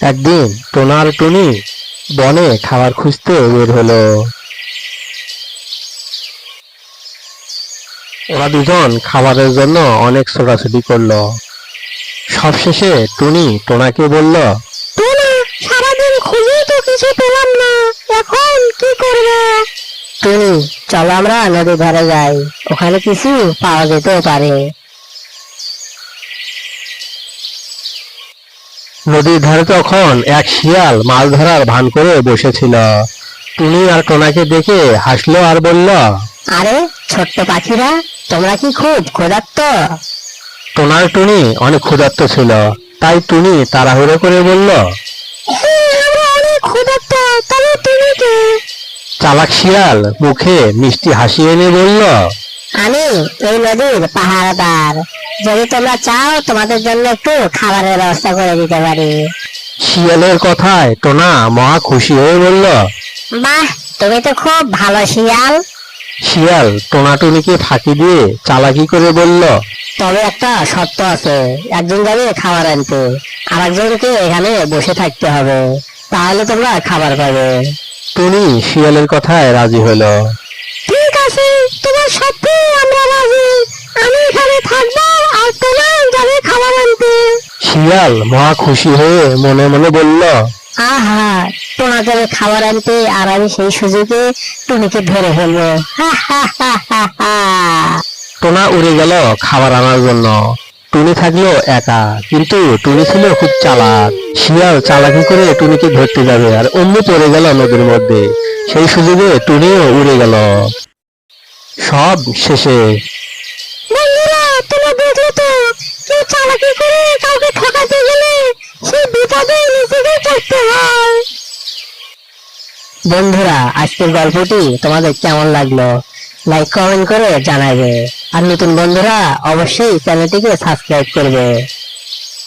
একদিন টোনা আর টুনি বনে খাবার খুঁজতে বের হলো। ওরা দুজন খাবারের জন্য অনেক ছোটাছুটি করল। সবশেষে টুনি টোনাকে বলল টোনা সারাদিন খুঁজেই তো কিছু পেলাম না। এখন কি করবে? টুনি চলো আমরা নদী ধারে যাই। ওখানে কিছু পাওয়া যেতে পারে। নদীর ধারে তখন এক শিয়াল মাছ ধরার ভান করে বসেছিল। টুনি আর টোনাকে দেখে হাসলো আর বলল আরে ছোট্ট পাখিরা তোমরা কি খুব ক্ষুধার্ত? টোনার টুনি অনেক ক্ষুধার্ত ছিল। তাই টুনি তাড়াহুড়ো করে বলল চালাক শিয়াল মুখে মিষ্টি হাসি এনে বলল আমি এই নদীর পাহারাদার যদি তোমরা চাও তোমাদের জন্য একটু খাবারের ব্যবস্থা করে দিতে পারি। শিয়ালের কথায় টোনা মহা খুশি হয়ে বলল বাহ তুমি তো খুব ভালো শিয়াল। শিয়াল টোনা টুনিকে ফাঁকি দিয়ে চালাকি করে বলল তবে একটা শর্ত আছে একজন যাবে খাবার আনতে আর একজনকে এখানে বসে থাকতে হবে। তাহলে তোমরা খাবার পাবে। টুনি শিয়ালের কথায় রাজি হলো। ঠিক আছে তোমার সাথে আমরা রাজি। আমি এখানে থাকব আর তোমার যাবে খাবার আনতে। শিয়াল মহা খুশি হয়ে মনে মনে বলল আহা টোনা যাবে খাবার আনতে আর আমি সেই সুযোগে টুনিকে ধরে ফেলব। টোনা উড়ে গেল খাবার আনার জন্য। টুনি থাকল একা কিন্তু টুনি ছিল খুব চালাক। শিয়াল চালাকি করে টুনিকে ধরতে যাবে আর অমনি পড়ে গেল নদীর মধ্যে। সেই সুযোগে টুনিও উড়ে গেল। সব শেষে। বন্ধুরা তোমরা দেখলে তো কেউ চালাকি করে কাউকে ঠকাতে গেলে সেই বিপদে নিজেকে পড়তে হয়। বন্ধুরা আজকের গল্পটি তোমাদের কেমন লাগল? লাইক কমেন্ট করে জানাবে। আর নতুন বন্ধুরা অবশ্যই চ্যানেলটিকে সাবস্ক্রাইব করবে।